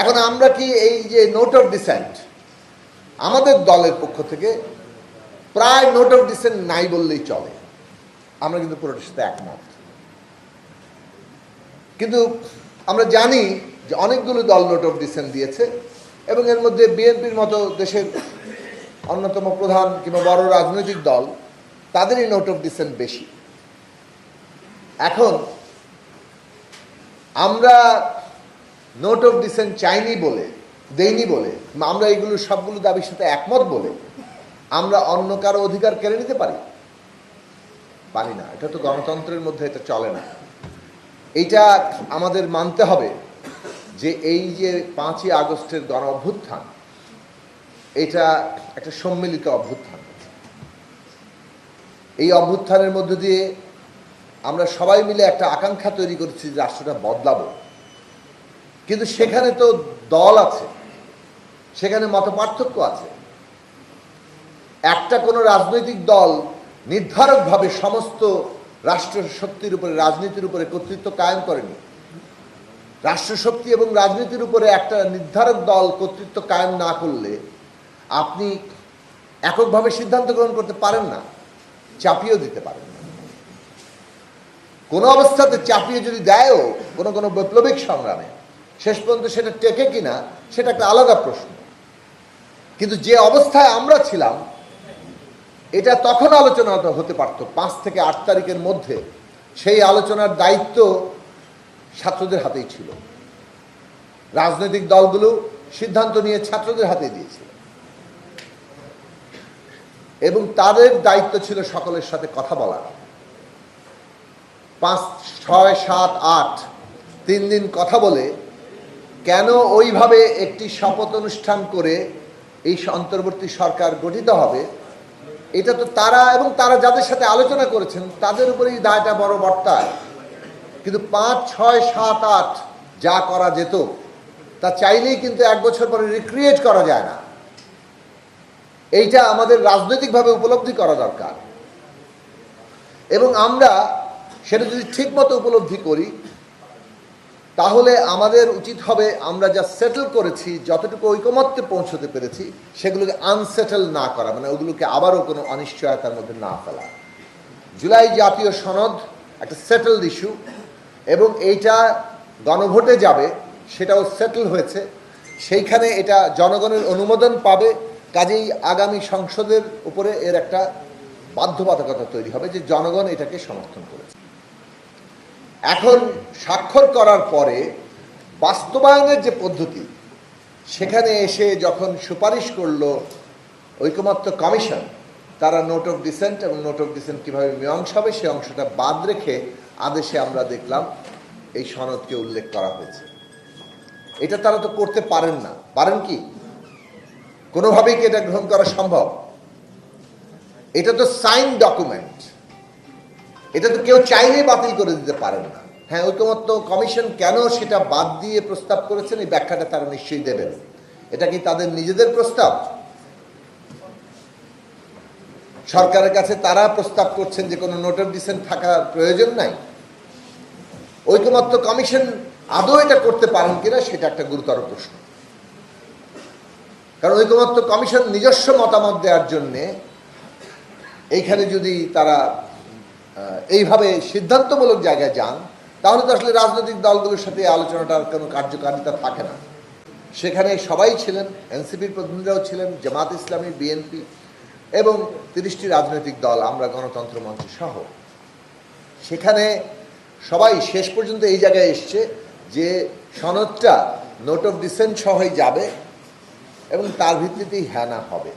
এখন আমরা কি এই যে নোট অফ ডিসেন্ট আমাদের দলের পক্ষ থেকে প্রায় নোট অফ ডিসেন্ট নাই বললেই চলে। আমরা কিন্তু পুরোটার সাথে একমত। কিন্তু আমরা জানি যে অনেকগুলো দল নোট অফ ডিসেন্ট দিয়েছে এবং এর মধ্যে বিএনপির মতো দেশের অন্যতম প্রধান কিংবা বড় রাজনৈতিক দল, তাদেরই নোট অফ ডিসেন্ট বেশি। এখন আমরা নোট অফ ডিসেন্ট চাইনি বলে দেইনি বলে, আমরা এগুলো সবগুলো দাবির সাথে একমত বলে, আমরা অন্য কারও অধিকার কেড়ে নিতে পারি? পারি না। এটা তো গণতন্ত্রের মধ্যে এটা চলে না। এইটা আমাদের মানতে হবে যে এই যে পাঁচই আগস্টের গণ অভ্যুত্থান, এটা একটা সম্মিলিত অভ্যুত্থান। এই অভ্যুত্থানের মধ্য দিয়ে আমরা সবাই মিলে একটা আকাঙ্ক্ষা তৈরি করেছি যে রাষ্ট্রটা বদলাবো। কিন্তু সেখানে তো দল আছে। সেখানে মত পার্থক্য আছে। একটা কোনো রাজনৈতিক দল নির্ধারকভাবে সমস্ত রাষ্ট্র শক্তির উপরে, রাজনীতির উপরে কর্তৃত্ব কায়েম করেনি। রাষ্ট্রশক্তি এবং রাজনীতির উপরে একটা নির্ধারক দল কর্তৃত্ব কায়েম না করলে আপনি এককভাবে সিদ্ধান্ত গ্রহণ করতে পারেন না, চাপিয়েও দিতে পারেন না। কোনো অবস্থাতে চাপিয়ে যদি দেয়ও কোনো কোনো বৈপ্লবিক সংগ্রামে শেষ পর্যন্ত সেটা টেকে কিনা, সেটা একটা আলাদা প্রশ্ন। কিন্তু যে অবস্থায় আমরা ছিলাম, এটা তখন আলোচনা হতে পারত, পাঁচ থেকে আট তারিখের মধ্যে। সেই আলোচনার দায়িত্ব ছাত্রদের হাতেই ছিল। রাজনৈতিক দলগুলো সিদ্ধান্ত নিয়ে ছাত্রদের হাতে দিয়েছিল। এবং তাদের দায়িত্ব ছিল সকলের সাথে কথা বলার পাঁচ, ছয়, সাত, আট, তিন দিন কথা বলে কেন ওইভাবে একটি শপথ অনুষ্ঠান করে এই অন্তর্বর্তী সরকার গঠিত হবে? এটা তো তারা এবং তারা যাদের সাথে আলোচনা করেছেন, তাদের উপরেই দায়টা বড় বর্তায়। কিন্তু পাঁচ, ছয়, সাত, আট যা করা যেত, তা চাইলেই কিন্তু এক বছর পরে রিক্রিয়েট করা যায় না। এইটা আমাদের রাজনৈতিকভাবে উপলব্ধি করা দরকার। এবং আমরা সেটা যদি ঠিকমতো উপলব্ধি করি তাহলে আমাদের উচিত হবে আমরা যা সেটেল করেছি, যতটুকু ঐকমত্যে পৌঁছতে পেরেছি, সেগুলোকে আনসেটেল না করা মানে ওগুলোকে আবারও কোনো অনিশ্চয়তার মধ্যে না ফেলা। জুলাই জাতীয় সনদ একটা সেটেলড ইস্যু এবং এইটা গণভোটে যাবে, সেটাও সেটেল হয়েছে। সেইখানে এটা জনগণের অনুমোদন পাবে, কাজেই আগামী সংসদের উপরে এর একটা বাধ্যবাধকতা তৈরি হবে যে জনগণ এটাকে সমর্থন করেছে। এখন স্বাক্ষর করার পরে বাস্তবায়নের যে পদ্ধতি, সেখানে এসে যখন সুপারিশ করল ঐকমত্য কমিশন, তারা নোট অফ ডিসেন্ট এবং নোট অফ ডিসেন্ট কীভাবে মীমাংসা হবে, সে অংশটা বাদ রেখে আদেশে আমরা দেখলাম এই সনদকে উল্লেখ করা হয়েছে। এটা তারা তো করতে পারেন না। পারেন কি? কোনোভাবেই কি এটা গ্রহণ করা সম্ভব? এটা তো সাইন ডকুমেন্ট। এটা তো কেউ চাইলেই বাতিল করে দিতে পারেন না। হ্যাঁ ঐকমত্য কমিশন কেন সেটা বাদ দিয়ে প্রস্তাব করেছেন? এই ব্যাখ্যাটা তারা নিশ্চয়ই দেবেন। এটা কি তাদের নিজেদের প্রস্তাব? সরকারের কাছে তারা প্রস্তাব করছেন যে কোনো নোট অফ ডিসেন্ট থাকার প্রয়োজন নাই। ঐকমত্য কমিশন আদৌ এটা করতে পারেন কিনা সেটা একটা গুরুতর প্রশ্ন। কারণ ঐকমত্য কমিশন নিজস্ব মতামত দেওয়ার জন্যে এইখানে যদি তারা এইভাবে সিদ্ধান্তমূলক জায়গায় যান, তাহলে তো আসলে রাজনৈতিক দলগুলোর সাথে আলোচনাটার কোনো কার্যকারিতা থাকে না। সেখানে সবাই ছিলেন, এনসিপির প্রতিনিধিরাও ছিলেন, জামাত ইসলামী, বিএনপি এবং তিরিশটি রাজনৈতিক দল, আমরা গণতন্ত্র মঞ্চ সহ। সেখানে সবাই শেষ পর্যন্ত এই জায়গায় এসছে যে সনদটা নোট অফ ডিসেন্ট সহই যাবে এবং তার ভিত্তিতেই হ্যানা হবে।